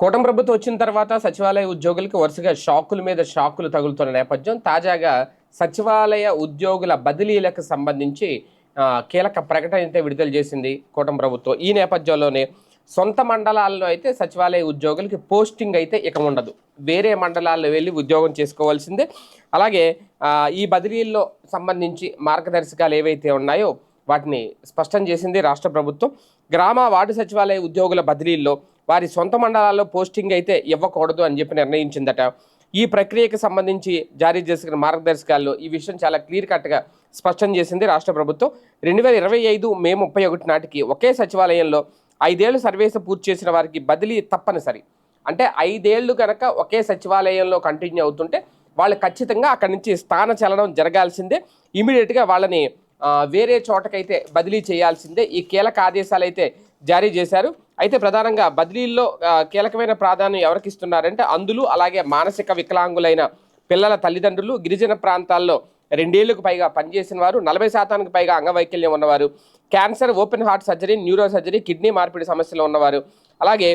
కూటమి ప్రభుత్వం వచ్చిన తర్వాత సచివాలయ ఉద్యోగులకు వరుసగా షాకుల మీద షాకులు తగులుతున్న నేపథ్యం. తాజాగా సచివాలయ ఉద్యోగుల బదిలీలకు సంబంధించి కీలక ప్రకటన అయితే విడుదల చేసింది కూటమి ప్రభుత్వం. ఈ నేపథ్యంలోనే సొంత మండలాల్లో అయితే సచివాలయ ఉద్యోగులకి పోస్టింగ్ అయితే ఇక ఉండదు. వేరే మండలాల్లో వెళ్ళి ఉద్యోగం చేసుకోవాల్సిందే. అలాగే ఈ బదిలీల్లో సంబంధించి మార్గదర్శకాలు ఏవైతే ఉన్నాయో వాటిని స్పష్టం చేసింది రాష్ట్ర ప్రభుత్వం. గ్రామ వార్డు సచివాలయ ఉద్యోగుల బదిలీల్లో వారి సొంత మండలాల్లో పోస్టింగ్ అయితే ఇవ్వకూడదు అని చెప్పి నిర్ణయించిందట. ఈ ప్రక్రియకు సంబంధించి జారీ చేసిన మార్గదర్శకాల్లో ఈ విషయం చాలా క్లియర్ కట్గా స్పష్టం చేసింది రాష్ట్ర ప్రభుత్వం. రెండు వేల ఇరవై ఐదు మే ముప్పై ఒకటి నాటికి ఒకే సచివాలయంలో ఐదేళ్ళు సర్వేసు పూర్తి చేసిన వారికి బదిలీ తప్పనిసరి. అంటే ఐదేళ్ళు కనుక ఒకే సచివాలయంలో కంటిన్యూ అవుతుంటే వాళ్ళు ఖచ్చితంగా అక్కడి నుంచి స్థాన చలనం జరగాల్సిందే. ఇమీడియట్గా వాళ్ళని వేరే చోటకైతే బదిలీ చేయాల్సిందే. ఈ కీలక ఆదేశాలు అయితే జారీ చేశారు. అయితే ప్రధానంగా బదిలీల్లో కీలకమైన ప్రాధాన్యం ఎవరికి ఇస్తున్నారంటే అందులు అలాగే మానసిక వికలాంగులైన పిల్లల తల్లిదండ్రులు. గిరిజన ప్రాంతాల్లో రెండేళ్ళకు పైగా పనిచేసిన వారు నలభై శాతానికి పైగా అంగవైకల్యం ఉన్నవారు. Cancer open heart surgery neuro surgery kidney మార్పిడి సమస్యలు ఉన్నవారు. అలాగే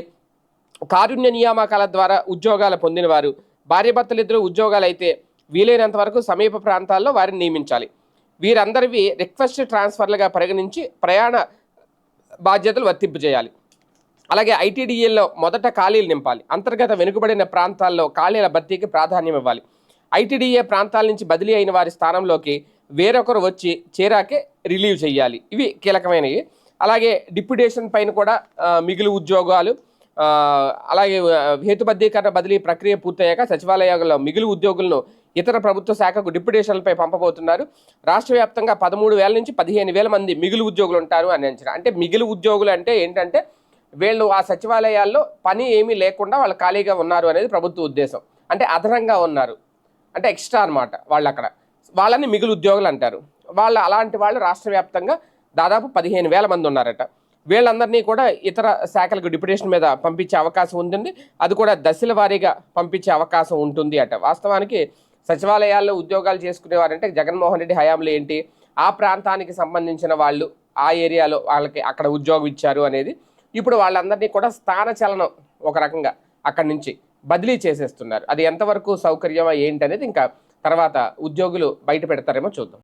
కారుణ్య నియామకాల ద్వారా ఉద్యోగాలు పొందినవారు. భార్యాభర్తలిద్దరూ ఉద్యోగాలు అయితే వీలైనంత వరకు సమీప ప్రాంతాల్లో వారిని నియమించాలి. వీరందరివి రిక్వెస్ట్ ట్రాన్స్ఫర్లుగా పరిగణించి ప్రయాణ బాధ్యతలు వర్తింపు చేయాలి అలాగే ఐటీడీఏల్లో మొదట ఖాళీలు నింపాలి. అంతర్గత వెనుకబడిన ప్రాంతాల్లో ఖాళీల భర్తీకి ప్రాధాన్యం ఇవ్వాలి. ఐటీడీఏ ప్రాంతాల నుంచి బదిలీ అయిన వారి స్థానంలోకి వేరొకరు వచ్చి చేరాకే రిలీవ్ చేయాలి ఇవి కీలకమైనవి. అలాగే డిప్యుటేషన్ పైన కూడా మిగిలి మిగులు ఉద్యోగాలు అలాగే హేతుబద్ధీకరణ బదిలీ ప్రక్రియ పూర్తయ్యాక సచివాలయాల్లో మిగులు ఉద్యోగులను ఇతర ప్రభుత్వ శాఖకు డిప్యుటేషన్లపై పంపబోతున్నారు. రాష్ట్ర వ్యాప్తంగా పదమూడు వేల నుంచి పదిహేను వేల మంది మిగులు ఉద్యోగులు ఉంటారు అని అంచనా. అంటే మిగిలి ఉద్యోగులు అంటే ఏంటంటే వీళ్ళు ఆ సచివాలయాల్లో పని ఏమీ లేకుండా వాళ్ళు ఖాళీగా ఉన్నారు అనేది ప్రభుత్వ ఉద్దేశం. అంటే అదనంగా ఉన్నారు. అంటే ఎక్స్ట్రా అన్నమాట వాళ్ళు అక్కడ వాళ్ళని మిగులు ఉద్యోగులు అంటారు. వాళ్ళు అలాంటి వాళ్ళు రాష్ట్ర వ్యాప్తంగా దాదాపు పదిహేను వేల మంది ఉన్నారట. వీళ్ళందరినీ కూడా ఇతర శాఖలకు డిప్యుటేషన్ మీద పంపించే అవకాశం ఉంటుంది. అది కూడా దశల వారీగా పంపించే అవకాశం ఉంటుంది అట. వాస్తవానికి సచివాలయాల్లో ఉద్యోగాలు చేసుకునేవారంటే జగన్మోహన్ రెడ్డి హయాంలో ఏంటి? ఆ ప్రాంతానికి సంబంధించిన వాళ్ళు ఆ ఏరియాలో వాళ్ళకి అక్కడ ఉద్యోగం ఇచ్చారు అనేది ఇప్పుడు వాళ్ళందరినీ కూడా స్థానచలనం ఒక రకంగా అక్కడి నుంచి బదిలీ చేసేస్తున్నారు. అది ఎంతవరకు సౌకర్యమా ఏంటి అనేది ఇంకా తర్వాత ఉద్యోగులు బయట పెడతారేమో చూద్దాం.